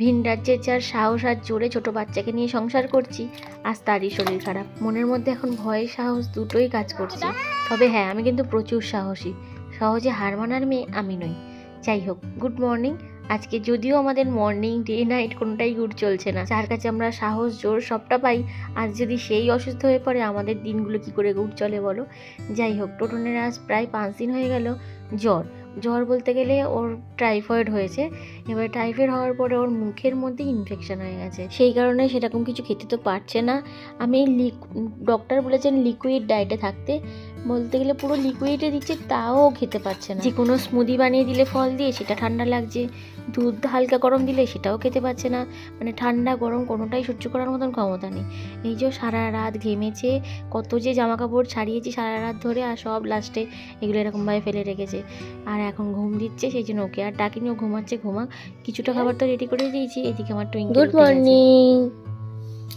ভিন রাজ্যের যার সাহস আর জোরে ছোট বাচ্চাকে নিয়ে সংসার করছি, আজ তারই শরীর খারাপ। মনের মধ্যে এখন ভয় সাহস দুটোই কাজ করছে। তবে হ্যাঁ আমি কিন্তু প্রচুর সাহসী। সহজে হার মানার মেয়ে আমি নই। যাই হোক, গুড মর্নিং। আজকে যদিও আমাদের মর্নিং ডে নাইট কোনোটাই গুড চলছে না। যার কাছে আমরা সাহস, জোর সবটা পাই, আজ যদি সেই অসুস্থ হয়ে পড়ে, আমাদের দিনগুলো কি করে গুড চলে বলো? যাই হোক, টোটনের আজ প্রায় পাঁচ দিন হয়ে গেল জ্বর। জ্বর বলতে গেলে ওর টাইফয়েড হয়েছে। এবার টাইফয়েড হওয়ার পরে ওর মুখের মধ্যে ইনফেকশান হয়ে গেছে। সেই কারণে সেরকম কিছু খেতে তো পারছে না। আমি ডক্টর বলেছেন লিকুইড ডায়েটে থাকতে বলতে গেলে পুরো লিকুইডে দিচ্ছে তাও খেতে পারছে না। যে কোনো স্মুদি বানিয়ে দিলে ফল দিয়ে সেটা ঠান্ডা লাগছে। দুধ হালকা গরম দিলে সেটাও খেতে পারছে না। মানে ঠান্ডা গরম কোনোটাই সহ্য করার মতন ক্ষমতা নেই। এই যে সারা রাত ঘেমেছে কত যে জামা কাপড় ছাড়িয়েছি সারা রাত ধরে আর সব লাস্টে এগুলো এরকমভাবে ফেলে রেখেছে। আর এখন ঘুম দিচ্ছে সেই জন্য ওকে আর ডাকিনি ও ঘুমাচ্ছে ঘুমা কিছুটা খাবার তো রেডি করে দিয়েছি এদিকে আমার টুইঙ্কেল গুড মর্নিং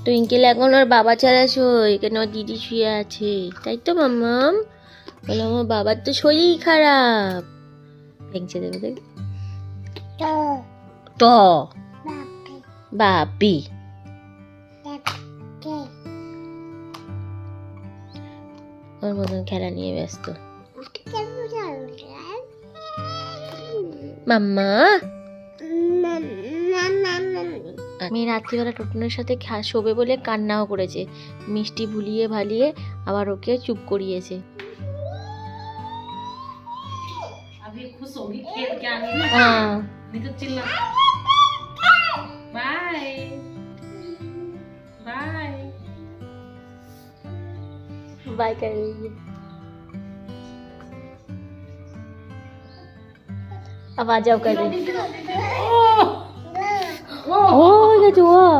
টুইঙ্কেল এখন ওর বাবা ছাড়া শোয় কেন ওর দিদি শুয়ে আছে? তাই তো মাম্মাম? বলো আমার বাবার তো শরীর খারাপ। ভেঙছে দেবে দেখ ট। বাপি। ওর মতন খেলা নিয়ে ব্যস্ত। মাম্মা? মেয়ে রাত্রিবেলা টোটনের সাথে খা- শোবে বলে কান্নাও করেছে মিষ্টি ভুলিয়ে ভালিয়ে আবার ওকে চুপ করিয়েছে अभी खुश होगी खेल के आने में হ্যাঁ नहीं तो चिल्ला बाय बाय बाय कर रही है अब आ जाओ कर रही ও এটা ও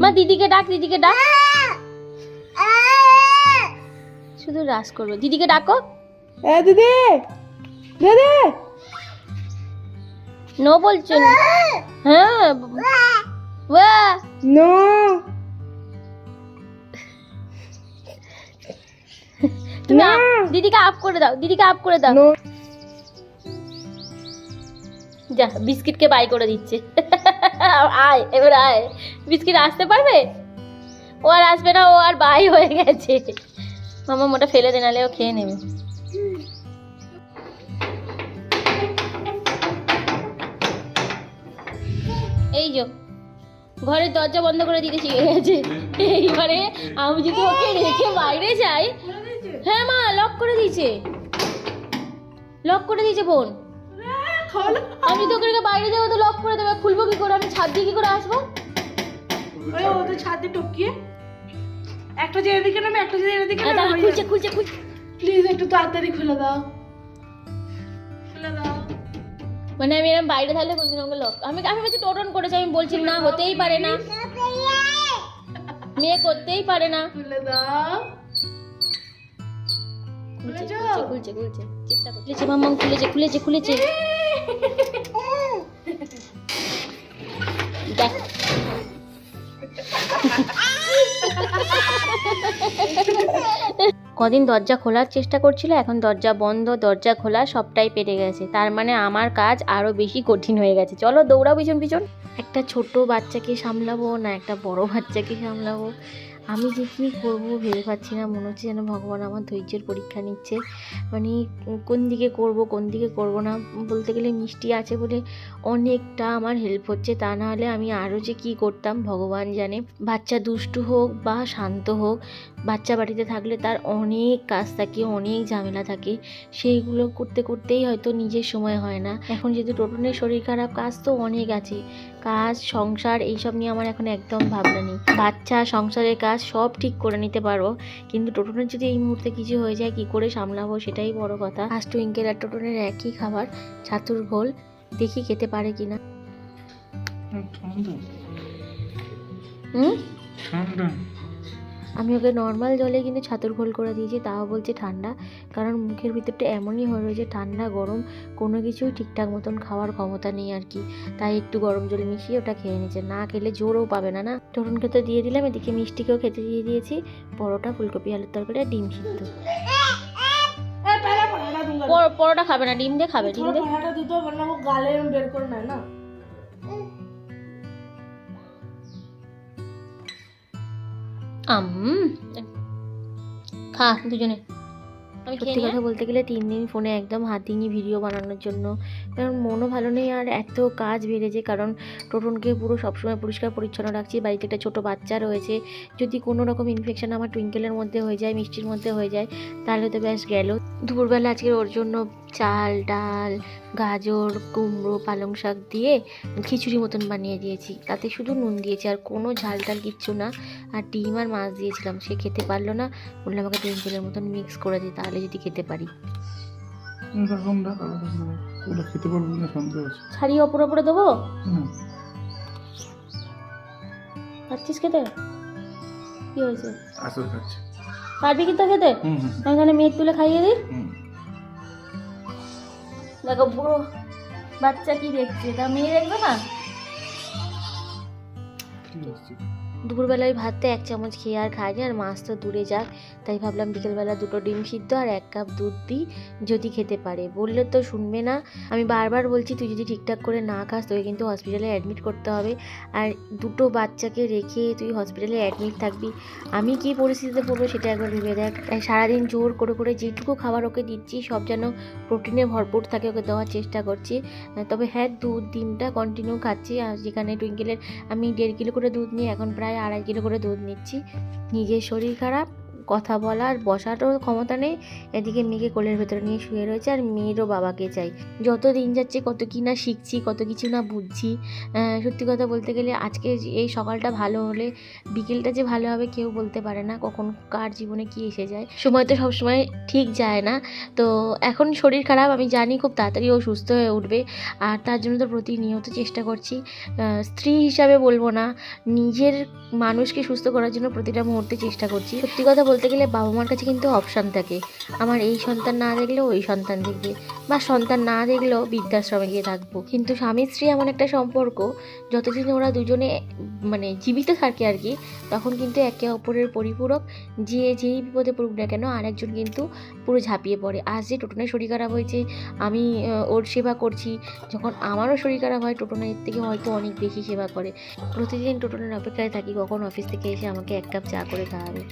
মা দিদিকে ডাক দিদিকে ডাক। শুধু রাস করব। দিদিকে ডাকো। এ দিদি! দিদি! নো বলছো হ্যাঁ ওয়া। নো। তুমি না। দিদিকে আপ করে দাও দিদিকে আপ করে দাও। যা বিস্কিটকে বাই করে দিচ্ছে। আয়, এবার আয়। বিস্কিট আসতে পারবে? ও আর আসবে না, ও আর বাই হয়ে গেছে। মামা মোটা ফেলে দে, নালে ও খেয়ে নেবে। এই যো, ঘরের দরজা বন্ধ করে দিতে শিখে গেছে। এইবারে আমি যদি ওকে রেখে বাইরে যাই হ্যাঁ মা লক করে দিয়েছে। লক করে দিয়েছে বোন আমি যদি ওকে বাইরে যাব তো লক করে দেবে খুলবো কি করে? আমি ছাদ দিয়ে কি করে আসব? ওই ওদের ছাদে টপকিয়ে। একটা যে এদিকে নামে একটা যে এদিকে দাঁড়া, খুলছে খুলছে খুলছে। প্লিজ একটু তাড়াতাড়ি খুলে দাও। খুলে দাও। মানে আমি এরকম বাইরে থাকলে কোনদিন আমাকে লক আমি আমি বলছি টোটন করেছি আমি বলছি না হতেই পারে না। মেয়ে করতেই পারে না। খুলে দাও। খুলছে খুলেছো? খুলছে খুলছে খুলছে। চেষ্টা করছে। খুলেছে মাম্মা খুলেছে খুলেছে খুলেছে। দেখ। কদিন দরজা খোলার চেষ্টা করছিল এখন দরজা বন্ধ দরজা খোলা সবটাই পেরে গেছে। তার মানে আমার কাজ আরও বেশি কঠিন হয়ে গেছে। চলো দৌড়াও পিছন পিছন। একটা ছোট বাচ্চাকে সামলাবো না একটা বড় বাচ্চাকে সামলাবো। আমি যে কী করব ভেবে পাচ্ছি না। মনে হচ্ছে যেন ভগবান আমার ধৈর্যের পরীক্ষা নিচ্ছে। মানে কোন দিকে করব, কোন দিকে করব না বলতে গেলে মিষ্টি আছে বলে অনেকটা আমার হেল্প হচ্ছে। তা না হলে আমি আরও যে কী করতাম, ভগবান জানে। বাচ্চা দুষ্টু হোক বা শান্ত হোক, বাচ্চা বাড়িতে থাকলে তার অনেক কাজ থাকে, অনেক ঝামেলা থাকে। সেইগুলো করতে করতেই হয়তো নিজের সময় হয় না। এখন যেহেতু টোটনের শরীর খারাপ, কাজ তো অনেক আছে। কাজ সংসার এইসব নিয়ে আমার এখন একদম ভাবনা নেই। বাচ্চা সংসারের কাজ সব ঠিক করে নিতে পারব কিন্তু টোটনের যদি এই মুহূর্তে কিছু হয়ে যায় কি করে সামলাবো সেটাই বড় কথা। আজ টুইঙ্কেল আর টোটনের একই খাবার ছাতুর ঘোল দেখি খেতে পারে কিনা। না হুম? আমি ওকে নর্মাল জলে কিন্তু ছাতুর ঘোল করে দিয়েছি তাও বলছে ঠান্ডা। কারণ মুখের ভিতরটা এমনই হয়ে রয়েছে ঠান্ডা গরম কোনো কিছুই ঠিকঠাক মতন খাওয়ার ক্ষমতা নেই আর কি। তাই একটু গরম জলে মিশিয়ে ওটা খেয়ে নিচ্ছে। না খেলে জোরও পাবে না না? তরুণকে তো দিয়ে দিলাম এদিকে মিষ্টিকেও খেতে দিয়ে দিয়েছি। পরোটা ফুলকপি আলুর তরকারি আর ডিম সিদ্ধ। পরোটা খাবে না ডিম দিয়ে খাবে ডিম দিয়ে। গালে বের করে নেয় না। আম খা দুজনে। আমি সত্যি কথা বলতে গেলে তিন দিন ফোনে একদম হাত দিইনি ভিডিও বানানোর জন্য কারণ মনও ভালো নেই আর এত কাজ বেড়েছে। কারণ টোটনকে পুরো সবসময় পরিষ্কার পরিচ্ছন্ন রাখছি। বাড়িতে একটা ছোটো বাচ্চা রয়েছে। যদি কোনো রকম ইনফেকশান আমার টুইঙ্কেলের মধ্যে হয়ে যায়, মিষ্টির মধ্যে হয়ে যায়, তাহলে তো ব্যাস গেল। দুপুরবেলা আজকে ওর জন্য চাল, ডাল, গাজর, কুমড়ো, পালং শাক দিয়ে খিচুড়ি মতন বানিয়ে দিয়েছি। তাতে শুধু নুন দিয়েছি আর কোনো ঝাল টাল কিচ্ছু না। আর ডিম আর মাছ দিয়েছিলাম। সে খেতে পারল না। বলল আমাকে টুইঙ্কেলের মতন মিক্স করে দিই তাহলে যদি খেতে পারি। এরকম ডাক আলাদা করে ওটা খেতে পারব না সন্দেহ আছে। ছাড়িয়ে ওপরে ওপরে দেবো? পাচ্ছিস খেতে? কি হয়েছে? আসল খাচ্ছে। পারবি কি তো খেতে আমি তাহলে মেঘ তুলে খাইয়ে দিই। দেখো বুড়ো বাচ্চা কি দেখছে? তা মেয়ে দেখবে না? দুপুরবেলায় ভাতটা এক চামচ খেয়ে আর খাইনি আর মাছ তো দূরে যাক। তাই ভাবলাম বিকেলবেলা দুটো ডিম সিদ্ধ আর এক কাপ দুধ দিই, যদি খেতে পারে। বললে তো শুনবে না। আমি বারবার বলছি, তুই যদি ঠিকঠাক করে না খাস, তোকে কিন্তু হসপিটালে অ্যাডমিট করতে হবে। আর দুটো বাচ্চাকে রেখে তুই হসপিটালে অ্যাডমিট থাকবি। আমি কী পরিস্থিতিতে পড়ব সেটা একবার ভেবে দেখ। তাই সারাদিন জোর করে করে যেটুকু খাবার ওকে দিচ্ছি, সব যেন প্রোটিনে ভরপুর থাকে ওকে দেওয়ার চেষ্টা করছি। তবে হ্যাঁ দুধ, ডিমটা কন্টিনিউ খাচ্ছি। আর যেখানে টুইঙ্কেলের আমি দেড় কিলো করে দুধ নিই এখন প্রায় আড়াই কিলো করে দুধ নিচ্ছি। নিজের শরীর খারাপ কথা বলার, বসারও ক্ষমতা নেই। এদিকে মেয়েকে কোলের ভেতরে নিয়ে শুয়ে রয়েছে আর মেয়েরও বাবাকে চাই। যত দিন যাচ্ছে কত কি না শিখছি, কত কিছু না বুঝছি। সত্যি কথা বলতে গেলে আজকে এই সকালটা ভালো হলে, বিকেলটা যে ভালো হবে কেউ বলতে পারে না কখন কার জীবনে কি এসে যায়। সময় তো সবসময় ঠিক যায় না। তো এখন শরীর খারাপ, আমি জানি খুব তাড়াতাড়ি ও সুস্থ হয়ে উঠবে। আর তার জন্য তো প্রতিনিয়ত চেষ্টা করছি। স্ত্রী হিসাবে বলব না, নিজের মানুষকে সুস্থ করার জন্য প্রতিটা মুহূর্তে চেষ্টা করছি। সত্যি কথা বলতে গেলে বাবা মার কাছে কিন্তু অপশান থাকে। আমার এই সন্তান না দেখলেও ওই সন্তান দেখবে। বা সন্তান না দেখলেও বৃদ্ধাশ্রমে গিয়ে থাকব। কিন্তু স্বামী স্ত্রী এমন একটা সম্পর্ক, যতদিন ওরা দুজনে মানে জীবিত থাকে আর কি, তখন কিন্তু একে অপরের পরিপূরক, যে যেই বিপদে পড়ুক না কেন আরেকজন কিন্তু পুরো ঝাঁপিয়ে পড়ে। আজ যে টোটনের শরীর খারাপ হয়েছে, আমি ওর সেবা করছি, যখন আমারও শরীর খারাপ হয়, টোটনের থেকে হয়তো অনেক বেশি সেবা করে। প্রতিদিন টোটনের অপেক্ষায় থাকি, কখন অফিস থেকে এসে আমাকে এক কাপ চা করে খাওয়াবে।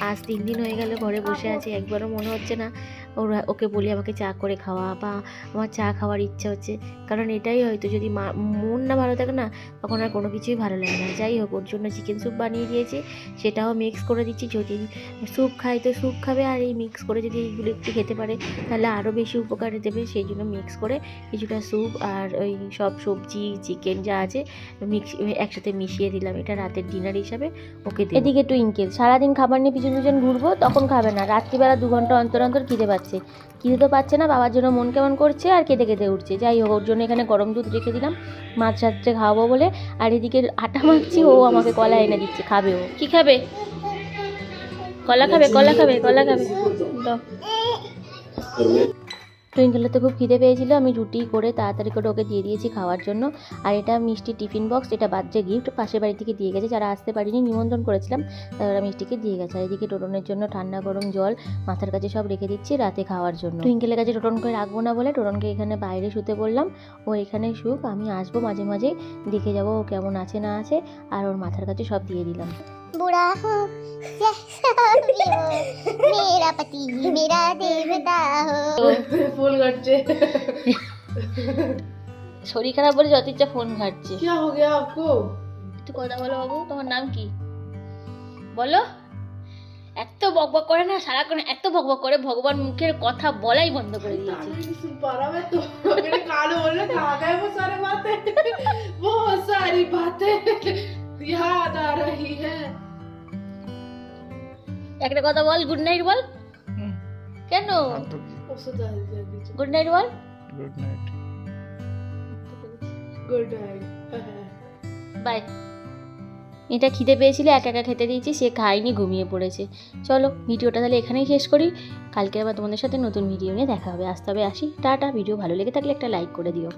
আজ তিন দিন হয়ে গেল ঘরে বসে আছি একবারও মনে হচ্ছে না ওরা ওকে বলি আমাকে চা করে খাওয়া বা আমার চা খাওয়ার ইচ্ছা হচ্ছে। কারণ এটাই হয়তো যদি মা- মন না ভালো থাকে না, তখন আর কোনো কিছুই ভালো লাগে না। যাই হোক, ওর জন্য চিকেন স্যুপ বানিয়ে দিয়েছি, সেটাও মিক্স করে দিচ্ছি। যদি স্যুপ খাই তো স্যুপ খাবে আর এই মিক্স করে যদি এইগুলো একটু খেতে পারে, তাহলে আরও বেশি উপকারে দেবে। সেই জন্য মিক্স করে কিছুটা স্যুপ আর ওই সব সবজি চিকেন যা আছে মিক্স একসাথে মিশিয়ে দিলাম। এটা রাতের ডিনার হিসাবে ওকে এদিকে টুইঙ্কেল, সারাদিন খাবার নিয়ে পিছন পিছন ঘুরবো, তখন খাবে না। রাত্রিবেলা দু ঘণ্টা অন্তর অন্তর খিদে পাচ্ছে। খিদে তো পাচ্ছে না, বাবার জন্য মন কেমন করছে আর কেঁদে কেঁদে উঠছে। যাই হোক, ওর জন্য এখানে গরম দুধ রেখে দিলাম, মাছ রাত্রে খাওয়াবো বলে। আর এদিকে আটা মাখছি, ও আমাকে কলা এনে দিচ্ছে, খাবে ও। কি খাবে? কলা খাবে কলা খাবে কলা খাবে। টুইঙ্কেলের তো খুব খিদে পেয়েছিল। আমি রুটি করে তাড়াতাড়ি করে ওকে দিয়ে দিয়েছি খাওয়ার জন্য। আর এটা মিষ্টি টিফিন বক্স এটা বাচ্চা গিফট পাশের বাড়ি থেকে দিয়ে গেছে। যারা আসতে পারিনি, নিমন্ত্রণ করেছিলাম, তারা মিষ্টিকে দিয়ে গেছে। আর এদিকে টোটনের জন্য ঠান্ডা গরম জল, মাথার কাছে সব রেখে দিচ্ছি রাতে খাওয়ার জন্য। টুইঙ্কেলের কাছে টোটনকে রাখব না বলে টোটনকে এখানে বাইরে শুতে বললাম। ও এখানে শুক, আমি আসব মাঝে মাঝে, দেখে যাব ও কেমন আছে না আছে। আর ওর মাথার কাছে সব দিয়ে দিলাম। बुरा हो जैसा भी हो मेरा पति मेरा देवता हो ফুল কাটছে শরীর খারাপ বলে যত ইচ্ছা ফোন ঘাটছে क्या हो गया आपको একটু কথা বলো বাবু তোমার নাম কি বলো এত বকবক করে না সারাক্ষণ এত বকবক করে ভগবান মুখের কথা বলাই বন্ধ করে দিয়েছে नहीं सुन पा रहा मैं तो मेरे कान बोल रहे कहाँ गए वो सारे बातें बहुत सारी बातें याद आ रही है একটা কথা বল গুড নাইট বল কেন ओषध डाल दिया नीचे গুড নাইট বল good night good night bye এটা খিদে পেয়েছিল একা একা খেতে দিয়েছি সে খায়নি ঘুমিয়ে পড়েছে চলো ভিডিওটা তাহলে এখানেই শেষ করি কালকে আবার তোমাদের সাথে নতুন ভিডিও নিয়ে দেখা হবে আসতে হবে আসি টাটা ভিডিও ভালো লেগে থাকলে একটা লাইক করে দিও